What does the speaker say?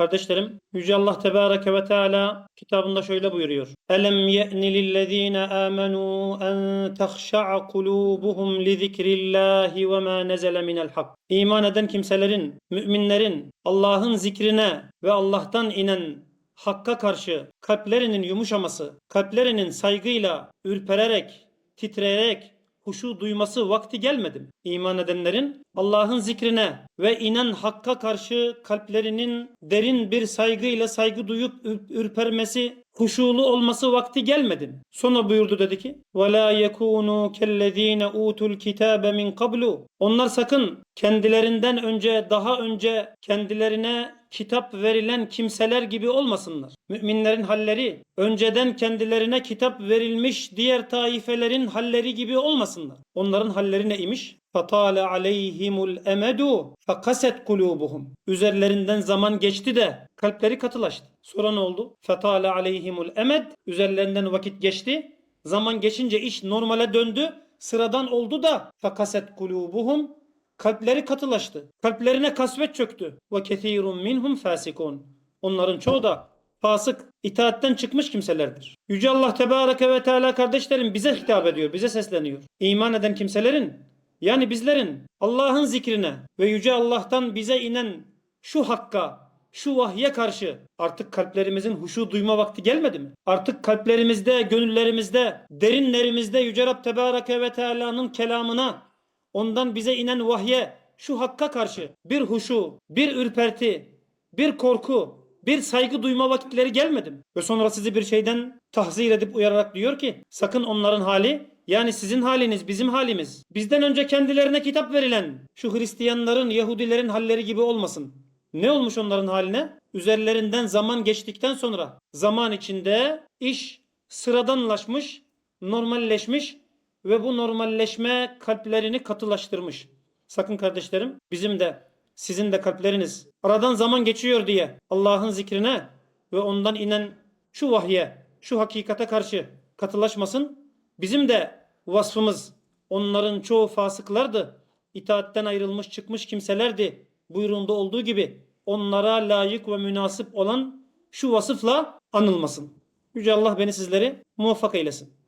Kardeşlerim, Yüce Allah Tebareke ve Teala kitabında şöyle buyuruyor. Elem ye'ni lillezine amenu en tehşa'a kulubuhum li zikrillahi ve ma nezele minel hak. İman eden kimselerin, müminlerin Allah'ın zikrine ve Allah'tan inen hakka karşı kalplerinin yumuşaması, kalplerinin saygıyla ürpererek, titreyerek, huşu duyması vakti gelmedi? İman edenlerin Allah'ın zikrine ve inen hakka karşı kalplerinin derin bir saygı ile saygı duyup ürpermesi, huşulu olması vakti gelmedi mi? Sonra buyurdu dedi ki: "Ve la yekunu kellezine utul kitabe min qablu." Onlar sakın kendilerinden önce daha önce kendilerine kitap verilen kimseler gibi olmasınlar. Müminlerin halleri önceden kendilerine kitap verilmiş diğer taifelerin halleri gibi olmasınlar. Onların halleri ne imiş? فَطَالَ عَلَيْهِمُ الْاَمَدُ فَقَسَتْ قُلُوبُهُم Üzerlerinden zaman geçti de kalpleri katılaştı. Sonra ne oldu? فَطَالَ عَلَيْهِمُ الْاَمَدْ Üzerlerinden vakit geçti. Zaman geçince iş normale döndü. Sıradan oldu da فَقَسَتْ قُلُوبُهُم Kalpleri katılaştı. Kalplerine kasvet çöktü. Ve kethirun minhum fasikun. Onların çoğu da fasık, itaatten çıkmış kimselerdir. Yüce Allah Tebareke ve Teala kardeşlerim bize hitap ediyor, bize sesleniyor. İman eden kimselerin, yani bizlerin Allah'ın zikrine ve Yüce Allah'tan bize inen şu hakka, şu vahye karşı artık kalplerimizin huşu duyma vakti gelmedi mi? Artık kalplerimizde, gönüllerimizde, derinlerimizde Yüce Rab Tebareke ve Teala'nın kelamına, ondan bize inen vahye, şu hakka karşı bir huşu, bir ürperti, bir korku, bir saygı duyma vakitleri gelmedi mi? Ve sonra sizi bir şeyden tahzir edip uyararak diyor ki sakın onların hali yani sizin haliniz bizim halimiz. Bizden önce kendilerine kitap verilen şu Hristiyanların, Yahudilerin halleri gibi olmasın. Ne olmuş onların haline? Üzerlerinden zaman geçtikten sonra zaman içinde iş sıradanlaşmış, normalleşmiş ve bu normalleşme kalplerini katılaştırmış. Sakın kardeşlerim bizim de sizin de kalpleriniz aradan zaman geçiyor diye Allah'ın zikrine ve ondan inen şu vahye, şu hakikate karşı katılaşmasın. Bizim de vasfımız onların çoğu fasıklardı. İtaatten ayrılmış çıkmış kimselerdi. Buyruğunda olduğu gibi onlara layık ve münasip olan şu vasıfla anılmasın. Yüce Allah beni sizleri muvaffak eylesin.